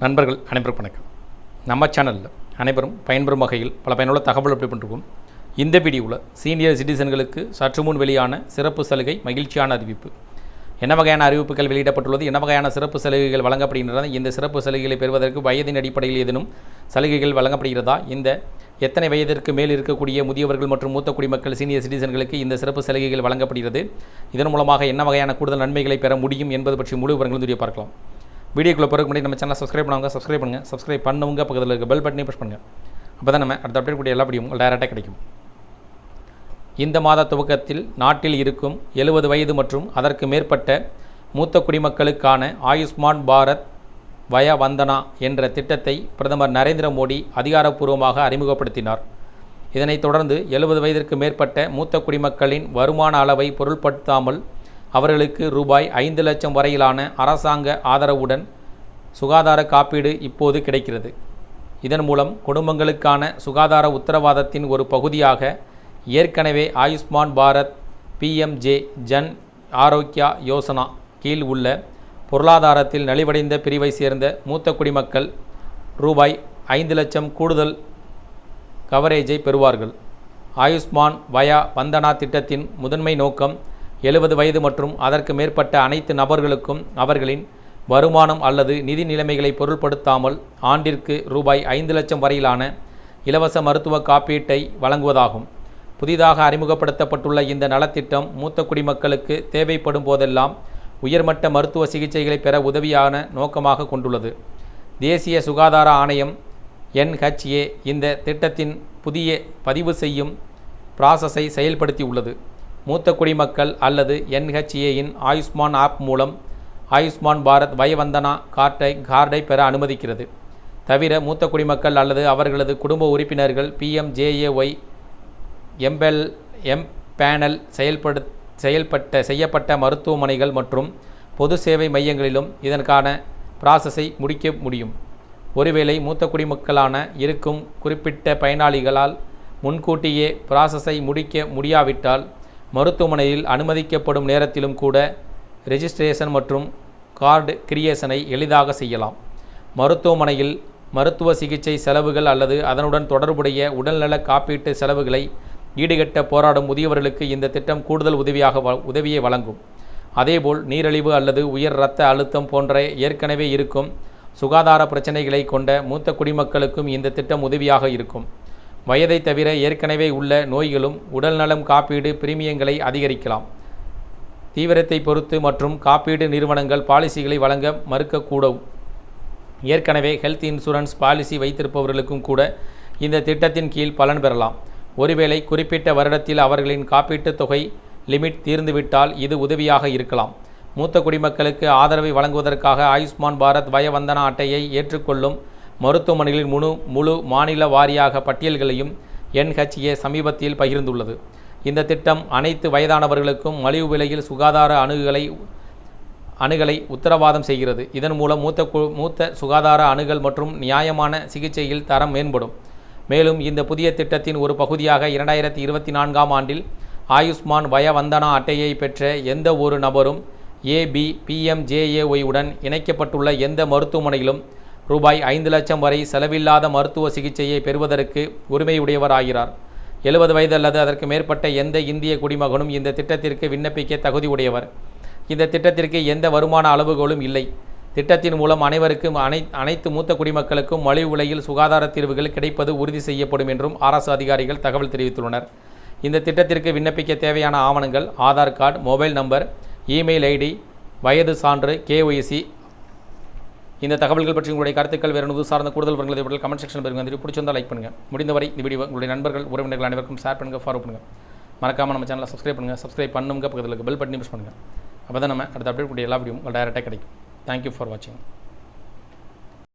நண்பர்கள் அனைவருக்கும் வணக்கம். நம்ம சேனலில் அனைவரும் பயன்பெறும் வகையில் பல பயனுள்ள தகவல் அப்படி பண்ணிருக்கோம். இந்த வீடியோவில் சீனியர் சிட்டிசன்களுக்கு சற்று முன் வெளியான சிறப்பு சலுகை மகிழ்ச்சியான அறிவிப்பு. என்ன வகையான அறிவிப்புகள் வெளியிடப்பட்டுள்ளது என்ன வகையான சிறப்பு சலுகைகள் வழங்கப்படுகின்றன இந்த சிறப்பு சலுகைகளை பெறுவதற்கு வயதின் அடிப்படையில் ஏதேனும் சலுகைகள் வழங்கப்படுகிறதா? இந்த எத்தனை வயதிற்கு மேல் இருக்கக்கூடிய முதியவர்கள் மற்றும் மூத்த குடிமக்கள் சீனியர் சிட்டிசன்களுக்கு இந்த சிறப்பு சலுகைகள் வழங்கப்படுகிறது? இதன் மூலமாக என்ன வகையான கூடுதல் நன்மைகளை பெற முடியும் என்பது பற்றி முழு விவரங்களும் தெரிய பார்க்கலாம். வீடியோக்குள்ளே பிறகு முன்னாடி நம்ம சேனலை சப்ஸ்கிரைப் பண்ணவங்க சப்ஸ்கிரைப் பண்ணுங்கள் சப்ஸ்கிரைப் பண்ணவங்க பக்கத்தில் இருக்க பெல் பட்டனே ப்ரெஸ் பண்ணுங்கள் அப்போ தான் நம்ம அடுத்த அப்டேட் கூடிய எல்லா படியும் உங்களுக்கு டேரெக்டாக கிடைக்கும். இந்த மாத துவக்கத்தில் நாட்டில் இருக்கும் எழுபது வயது மற்றும் அதற்கு மேற்பட்ட மூத்த குடிமக்களுக்கான ஆயுஷ்மான் பாரத் வய வந்தனா என்ற திட்டத்தை பிரதமர் நரேந்திர மோடி அதிகாரப்பூர்வமாக அறிமுகப்படுத்தினார். இதனைத் தொடர்ந்து எழுபது வயதிற்கு மேற்பட்ட மூத்த குடிமக்களின் வருமான அளவை பொருட்படுத்தாமல் அவர்களுக்கு ரூபாய் ஐந்து லட்சம் வரையிலான அரசாங்க ஆதரவுடன் சுகாதார காப்பீடு இப்போது கிடைக்கிறது. இதன் மூலம் குடும்பங்களுக்கான சுகாதார உத்தரவாதத்தின் ஒரு பகுதியாக ஏற்கனவே ஆயுஷ்மான் பாரத் பிஎம்ஜே ஜன் ஆரோக்கியா யோசனா கீழ் உள்ள பொருளாதாரத்தில் நலிவடைந்த பிரிவை சேர்ந்த மூத்த குடிமக்கள் ரூபாய் ஐந்து லட்சம் கூடுதல் கவரேஜை பெறுவார்கள். ஆயுஷ்மான் வயா வந்தனா திட்டத்தின் முதன்மை நோக்கம் எழுபது வயது மற்றும் அதற்கு மேற்பட்ட அனைத்து நபர்களுக்கும் அவர்களின் வருமானம் அல்லது நிதி நிலைமைகளை பொருட்படுத்தாமல் ஆண்டிற்கு ரூபாய் ஐந்து லட்சம் வரையிலான இலவச மருத்துவ காப்பீட்டை வழங்குவதாகும். புதிதாக அறிமுகப்படுத்தப்பட்டுள்ள இந்த நலத்திட்டம் மூத்த குடிமக்களுக்கு தேவைப்படும் போதெல்லாம் உயர்மட்ட மருத்துவ சிகிச்சைகளை பெற உதவியான நோக்கமாக கொண்டுள்ளது. தேசிய சுகாதார ஆணையம் என்ஹெச்ஏ இந்த திட்டத்தின் புதிய பதிவு செய்யும் ப்ராசஸை செயல்படுத்தியுள்ளது. மூத்த குடிமக்கள் அல்லது என்ஹெச்ஏயின் ஆயுஷ்மான் ஆப் மூலம் ஆயுஷ்மான் பாரத் வயவந்தனா கார்டை கார்டை பெற அனுமதிக்கிறது. தவிர மூத்த குடிமக்கள் அல்லது அவர்களது குடும்ப உறுப்பினர்கள் பிஎம்ஜேஏஒய் எம்பெல் எம் பேனல் செயல்படு செயல்பட்ட செய்யப்பட்ட மருத்துவமனைகள் மற்றும் பொது சேவை மையங்களிலும் இதற்கான ப்ராசஸை முடிக்க முடியும். ஒருவேளை மூத்த குடிமக்களான இருக்கும் குறிப்பிட்ட பயனாளிகளால் முன்கூட்டியே ப்ராசஸை முடிக்க முடியாவிட்டால் மருத்துவமனையில் அனுமதிக்கப்படும் நேரத்திலும் கூட ரெஜிஸ்ட்ரேஷன் மற்றும் கார்டு கிரியேஷனை எளிதாக செய்யலாம். மருத்துவமனையில் மருத்துவ சிகிச்சை செலவுகள் அல்லது அதனுடன் தொடர்புடைய உடல்நல காப்பீட்டு செலவுகளை ஈடுகட்ட போராடும் முதியவர்களுக்கு இந்த திட்டம் கூடுதல் உதவியாக வ உதவியை வழங்கும். அதேபோல் நீரிழிவு அல்லது உயர் இரத்த அழுத்தம் போன்ற ஏற்கனவே இருக்கும் சுகாதார பிரச்சனைகளை கொண்ட மூத்த குடிமக்களுக்கும் இந்த திட்டம் உதவியாக இருக்கும். வயதை தவிர ஏற்கனவே உள்ள நோய்களும் உடல்நலம் காப்பீடு பிரீமியங்களை அதிகரிக்கலாம். தீவிரத்தை பொறுத்து மற்றும் காப்பீடு நிறுவனங்கள் பாலிசிகளை வழங்க மறுக்கக்கூடும். ஏற்கனவே ஹெல்த் இன்சூரன்ஸ் பாலிசி வைத்திருப்பவர்களுக்கும் கூட இந்த திட்டத்தின் கீழ் பலன் பெறலாம். ஒருவேளை குறிப்பிட்ட வருடத்தில் அவர்களின் காப்பீட்டுத் தொகை லிமிட் தீர்ந்துவிட்டால் இது உதவியாக இருக்கலாம். மூத்த குடிமக்களுக்கு ஆதரவை வழங்குவதற்காக ஆயுஷ்மான் பாரத் வயவந்தனா அட்டையை ஏற்றுக்கொள்ளும் மருத்துவமனைகளின் முழு முழு மாநில வாரியாக பட்டியல்களையும் என்ஹெச்ஏ சமீபத்தில் பகிர்ந்துள்ளது. இந்த திட்டம் அனைத்து வயதானவர்களுக்கும் மலிவு விலையில் சுகாதார அணுகுகளை அணுகலை உத்தரவாதம் செய்கிறது. இதன் மூலம் மூத்த மூத்த சுகாதார அணுகல் மற்றும் நியாயமான சிகிச்சையில் தரம் மேம்படும். மேலும் இந்த புதிய திட்டத்தின் ஒரு பகுதியாக இரண்டாயிரத்தி இருபத்தி நான்காம் ஆண்டில் ஆயுஷ்மான் வயவந்தனா அட்டையை பெற்ற எந்த ஒரு நபரும் ஏபி பிஎம்ஜேஏஒய் உடன் இணைக்கப்பட்டுள்ள எந்த மருத்துவமனையிலும் ரூபாய் ஐந்து லட்சம் வரை செலவில்லாத மருத்துவ சிகிச்சையை பெறுவதற்கு உரிமையுடையவராகிறார். எழுபது வயது அல்லது அதற்கு மேற்பட்ட எந்த இந்திய குடிமகனும் இந்த திட்டத்திற்கு விண்ணப்பிக்க தகுதி உடையவர் இந்த திட்டத்திற்கு எந்த வருமான அளவுகோலும் இல்லை. திட்டத்தின் மூலம் அனைவருக்கும் அனை அனைத்து மூத்த குடிமக்களுக்கும் மலிவு விலையில் சுகாதார தீர்வுகள் கிடைப்பது உறுதி செய்யப்படும் என்றும் அரசு அதிகாரிகள் தகவல் தெரிவித்துள்ளனர். இந்த திட்டத்திற்கு விண்ணப்பிக்க தேவையான ஆவணங்கள் Aadhaar card mobile number email ID வயது சான்று கேஒய்சி இந்த தகவல்கள் பற்றி உங்களுடைய கருத்துக்கள் வேறு எதுவும் சார்ந்த கூடுதல் விவரங்களை பற்றி கமெண்ட் செக்ஷன் பெருங்க வந்து பிடிச்சிருந்தால் லைக் பண்ணுங்கள் முடிந்தவரை இந்த வீடியோ உங்களுடைய நண்பர்கள் உறவினர்கள் அனைவருக்கும் ஷேர் பண்ணுங்கள் ஃபாலோ பண்ணுங்கள் மறக்காமல் நம்ம சேனலை சப்ஸ்கிரைப் பண்ணுங்கள் சப்ஸ்கிரைப் பண்ணுங்க பக்கத்தில் பெல் பட்டனி ப்ரெஸ் பண்ணுங்கள் அப்போ தான் நம்ம அடுத்த அப்டேட் கூடிய எல்லா வீடியோ உங்களுக்கு டேரெக்டாக கிடைக்கும். தேங்க்யூ ஃபார் வாட்சிங்